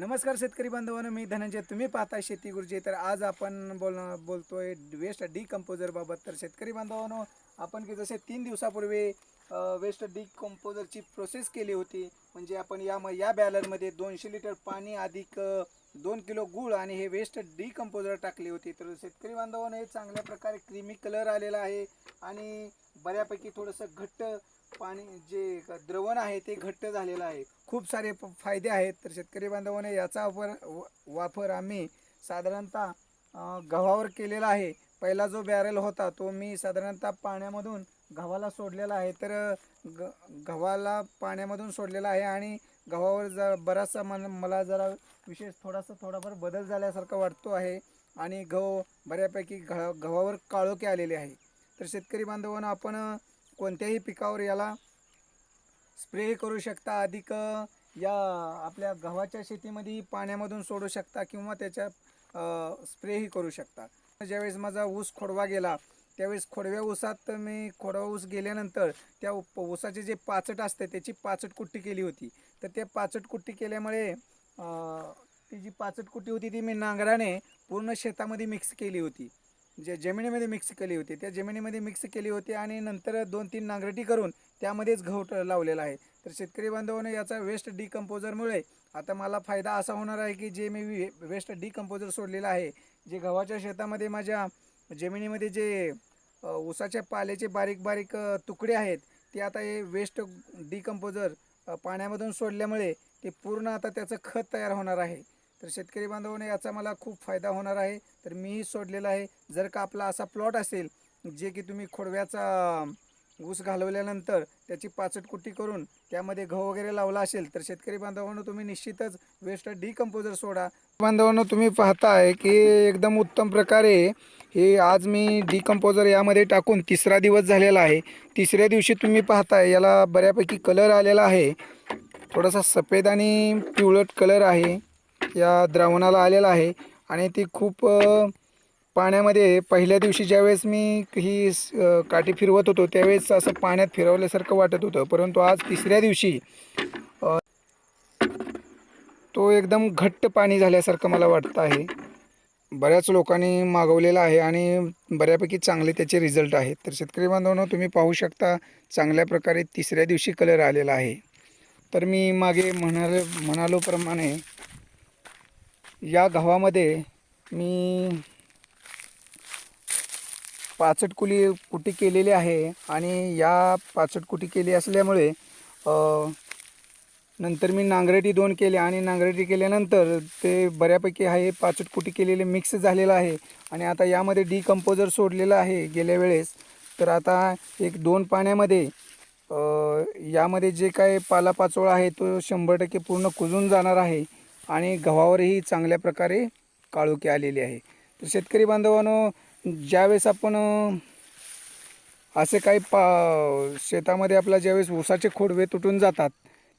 नमस्कार शेतकरी बांधवांनो मी धनंजय. तुम्ही पाहता शेती गुरुजी. तर आज आपण बोल बोलतोय वेस्ट डिकम्पोजर बाबत. तर शेतकरी बांधवांनो आपण की जसे तीन दिवसापूर्वी वेस्ट डिकम्पोजरची प्रोसेस केली होती म्हणजे आपण या म या बॅलरमध्ये दोनशे लिटर पाणी अधिक दोन किलो गूळ आणि हे वेस्ट डिकम्पोजर टाकली होती. तर शेतकरी बांधवांनो हे चांगल्या प्रकारे क्रीमी कलर आलेला आहे आणि बऱ्यापैकी थोडंसं घट्ट पाणी जे द्रवण आहे ते घट्ट झालेलं आहे. खूप सारे फायदे आहेत. तर शेतकरी बांधवाने याचा वापर व- वापर आम्ही साधारणतः गव्हावर केलेला आहे. पहिला जो बॅरल होता तो मी साधारणतः पाण्यामधून गव्हाला सोडलेला आहे. तर ग गव्हाला पाण्यामधून सोडलेला आहे आणि गव्हावर ज बराचसा मन मला जरा विशेष थोडासा थोडाफार बदल झाल्यासारखा वाटतो आहे आणि गहू बऱ्यापैकी घ गव्हावर काळोखे आलेले आहे. तर शेतकरी बांधवांनो आपण कोणत्याही पिकावर याला स्प्रे करू शकता. अधिक या आपल्या गव्हाच्या शेतीमध्ये पाण्यामधून सोडू शकता किंवा त्याच्या स्प्रेही करू शकता. ज्यावेळेस माझा ऊस खोडवा गेला त्यावेळेस खोडव्या ऊसात मी खोडवा ऊस गेल्यानंतर त्या ऊसाचे जे पाचट असते त्याची पाचट कुट्टी केली होती. तर ते पाचट कुट्टी केल्यामुळे ती जी पाचट कुट्टी होती ती मी नांगराने पूर्ण शेतामध्ये मिक्स केली होती. जे जमिनीमध्ये मिक्स केली होती त्या जमिनीमध्ये मिक्स केली होती आणि नंतर दोन तीन नांगरटी करून त्यामध्येच घोट लावलेला आहे. तर शेतकरी बांधवांनो याचा वेस्ट डिकम्पोजरमुळे आता मला फायदा असा होणार आहे की जे मी वेस्ट डिकम्पोजर सोडलेलं आहे जे गव्हाच्या शेतामध्ये माझ्या जमिनीमध्ये जे ऊसाच्या पाल्याचे बारीक बारीक तुकडे आहेत ते आता हे वेस्ट डिकम्पोजर पाण्यामधून सोडल्यामुळे ते पूर्ण आता त्याचं खत तयार होणार आहे. तर शेतकरी बांधवाने याचा मला खूप फायदा होणार आहे. तर मीही सोडलेला आहे. जर का आपला असा प्लॉट असेल जे की तुम्ही खोडव्याचा ऊस घालवल्यानंतर त्याची पाचट कुट्टी करून त्यामध्ये गहू वगैरे लावला असेल तर शेतकरी बांधवांनो तुम्ही निश्चितच वेस्ट डिकम्पोजर सोडा. बांधवांनो तुम्ही पाहताय की एकदम उत्तम प्रकारे हे आज मी डिकम्पोजर यामध्ये टाकून तिसरा दिवस झालेला आहे. तिसऱ्या दिवशी तुम्ही पाहताय याला बऱ्यापैकी कलर आलेला आहे. थोडासा सफेद आणि पिवळट कलर आहे. या द्रावणाला आलेला आहे. आणि ती खूप पाण्यामध्ये पहिल्या दिवशी ज्यावेळेस मी ही काठी फिरवत होतो त्यावेळेस असं पाण्यात फिरवल्यासारखं वाटत होतं. परंतु आज तिसऱ्या दिवशी तो एकदम घट्ट पाणी झाल्यासारखं मला वाटतं आहे. बऱ्याच लोकांनी मागवलेला आहे आणि बऱ्यापैकी चांगले त्याचे रिझल्ट आहेत. तर शेतकरी बांधवांनो तुम्ही पाहू शकता चांगल्या प्रकारे तिसऱ्या दिवशी कलर आलेला आहे. तर मी मागे म्हणाले म्हणालोप्रमाणे या गव्हामध्ये मी पाचट कुली कुटी केलेली आहे आणि या पाचट कुटी केली असल्यामुळे नंतर मी नांगरेटी दोन केले आणि नांगरेटी केल्यानंतर ते बऱ्यापैकी आहे पाचट कुटी केलेले मिक्स झालेलं आहे आणि आता यामध्ये डिकम्पोजर सोडलेलं आहे गेल्या वेळेस. तर आता एक दोन पाण्यामध्ये यामध्ये जे काय पालापाचोळा आहे तो शंभर टक्के पूर्ण कुजून जाणार आहे आणि गव्हावरही चांगल्या प्रकारे काळोखी आलेली आहे. तर शेतकरी बांधवांनो ज्यावेळेस आपण असे काही पा शेतामध्ये आपला ज्यावेळेस ऊसाचे खोडवे तुटून जातात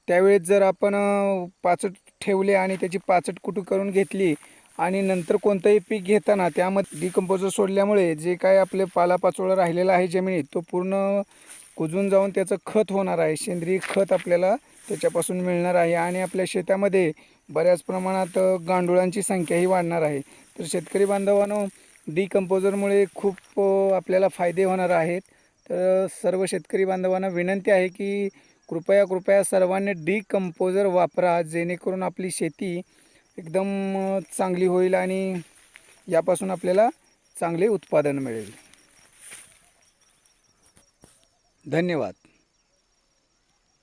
त्यावेळेस जर आपण पाचट ठेवले आणि त्याची पाचट कुटू करून घेतली आणि नंतर कोणतंही पीक घेताना त्यामध्ये डिकम्पोजर सोडल्यामुळे जे काय आपले पालापाचोळा राहिलेला आहे जमिनीत तो पूर्ण कुजून जाऊन त्याचं खत होणार आहे. सेंद्रिय खत आपल्याला त्याच्यापासून मिळणार आहे आणि आपल्या शेतामध्ये बऱ्याच प्रमाणात गांडुळांची संख्याही वाढणार आहे. तर शेतकरी बांधवांनो डिकम्पोजरमुळे खूप आपल्याला फायदे होणार आहेत. तर सर्व शेतकरी बांधवांना विनंती आहे की कृपया कृपया सर्वांनी डिकम्पोजर वापरा जेणेकरून आपली शेती एकदम चांगली होईल आणि यापासून आपल्याला चांगले उत्पादन मिळेल. धन्यवाद.